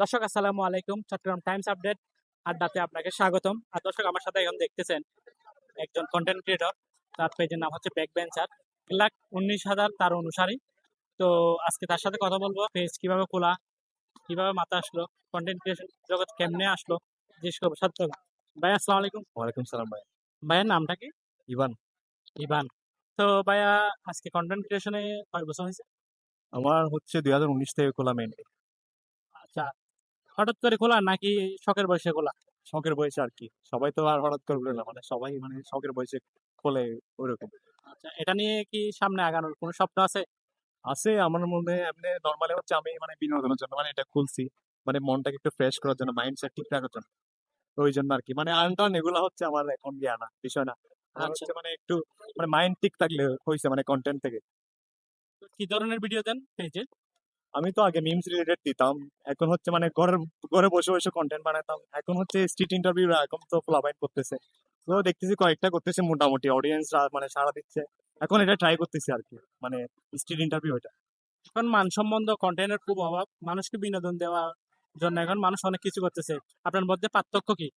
দর্শক আসসালামু আলাইকুম। চট্টগ্রাম টাইমস আপডেট আড্ডাতে আপনাকে স্বাগতম। আর দর্শক আমার সাথে এখন দেখতেছেন একজন কন্টেন্ট ক্রিয়েটর তার পেজের নাম হচ্ছে ব্যাক বেঞ্চার এক লাখ উনিশ হাজার তার অনুসারী। তো আজকে তার সাথে কথা বলব পেজ কীভাবে খোলা কীভাবে মাথা আসলো কন্টেন্ট ক্রিয়েশন জগৎ কেমনে আসলো জিজ্ঞেস করব সত্য ভাই আসসালামু আলাইকুম। ওয়ালাইকুম সালাম ভাই। ভাইয়ের নামটা কি? ইভান। ইভান। তো ভাইয়া আজকে কন্টেন্ট ক্রিয়েশনে কয় বছর হয়েছে? আমার হচ্ছে দুই হাজার উনিশ থেকে খোলা মেইন আচ্ছা হঠাৎ করে খোলা নাকি শখের বয়সে খোলা? শখের বয়সে আর কি। সবাই তো আর হঠাৎ করে বলে না মানে সবাই মানে শখের বয়সে খোলে ওইরকম আচ্ছা এটা নিয়ে কি সামনে আগানোর কোনো স্বপ্ন আছে? আছে আমার মধ্যে এমনি নর্মালি হচ্ছে আমি মানে বিনোদনের জন্য মানে এটা খুলছি। মানে মনটাকে একটু ফ্রেশ করার জন্য মাইন্ড সেট ঠিক রাখার জন্য। ওই জন্য আর কি। মানে আনটার্ন এগুলো হচ্ছে আমার এখন জ্ঞান না বিষয় না। আচ্ছা। হচ্ছে মানে একটু মানে মাইন্ড ঠিক থাকলে হয়েছে মানে কন্টেন্ট থেকে। তো কি ধরনের ভিডিও দেন? পেজে আমি তো আগে মিমস রিলেটেড দিতাম। এখন হচ্ছে মানে ঘরের ঘরে বসে বসে কন্টেন্ট বানাতাম। এখন হচ্ছে স্ট্রিট ইন্টারভিউ এখন তো ফ্লাবাইট করতেছে। তো দেখতেছি কয়েকটা করতেছে মোটামুটি অডিয়েন্সরা মানে সাড়া দিচ্ছে। এখন এটা ট্রাই করতেছি আর কি মানে স্ট্রিট ইন্টারভিউ এটা। এখন মানসম্মত কন্টেন্টের খুব অভাব। মানুষকে বিনোদন দেওয়ার জন্য এখন মানুষ অনেক কিছু করতেছে। আপনার মধ্যে পার্থক্য কি?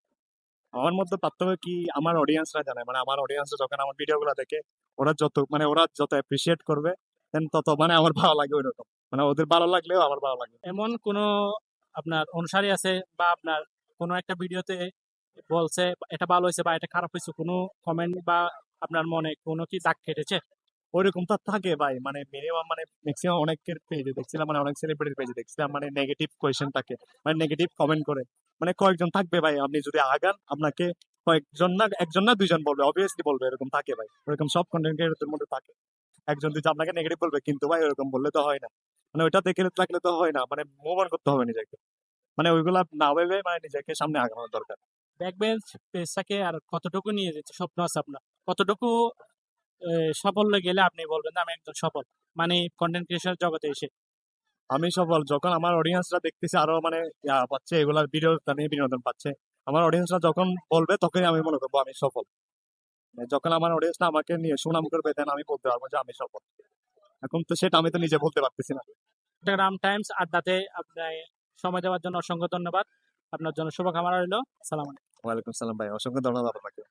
আমার মধ্যে পার্থক্য কি? আমার অডিয়েন্সরা জানে। মানে আমার অডিয়েন্সরা যখন আমার ভিডিওগুলো দেখে ওরা যত মানে ওরা যত অ্যাপ্রিসিয়েট করবে দেন তত মানে আমার ভালো লাগে ওইরকম। মানে ওদের ভালো লাগলেও আমার ভালো লাগে এমন কোনো আপনার অনুসারী আছে বা আপনার কোনো একটা ভিডিওতে বলছে, এটা ভালো হয়েছে বা এটা খারাপ হয়েছে? কোনো কমেন্ট বা আপনার মনে কোনো কি দাগ কেটেছে? ওইরকম তো থাকে ভাই। মানে মিনিমাম মানে ম্যাক্সিমাম অনেকের পেজে দেখছিলাম মানে অনেক সেলিব্রিটির পেজে দেখছিলাম মানে নেগেটিভ কোয়েশ্চেন থাকে মানে নেগেটিভ কমেন্ট করে। মানে কয়েকজন থাকবে ভাই, আপনি যদি আগান, আপনাকে কয়েকজন না, একজন না দুইজন বলবে অবভিয়াসলি বলবে, এরকম থাকে ভাই। ওরকম সব কন্টেন্ট ক্রিয়েটরদের মধ্যে থাকে। একজন দুইজন আপনাকে নেগেটিভ বলবে, কিন্তু ভাই ওরকম বললে তো হয় না। মানে ওইটা দেখে থাকলে তো হয় না মানে মুভ অন করতে হবে নিজেকে। মানে ওইগুলা না ভেবে মানে নিজেকে সামনে আগানোর দরকার। ব্যাক বেঞ্চ পেজটাকে আর কতটুকু নিয়ে যেতে স্বপ্ন আছে আপনার। কতটুকু সাফল্য গেলে আপনি বলবেন আমি একজন সফল। মানে কন্টেন্ট ক্রিয়েশন জগতে এসে। আমি সফল। যখন আমার অডিয়েন্সরা দেখতেছে আরও মানে পাচ্ছে এগুলার ভিডিও নিয়ে বিনোদন পাচ্ছে আমার অডিয়েন্সরা যখন বলবে তখনই আমি মনে করব আমি সফল। মানে যখন আমার অডিয়েন্সরা আমাকে নিয়ে সুনাম করবে দেন আমি বলতে পারব যে আমি সফল। এখন তো সেটা আমি তো নিজে বলতে পারতেছি না। চট্টগ্রাম টাইমস আড্ডাতে আপনার সময় দেওয়ার জন্য অসংখ্য ধন্যবাদ। আপনার জন্য শুভকামনা রইল। সালাম ওয়ালাইকুম সালাম ভাই অসংখ্য ধন্যবাদ আপনাকে।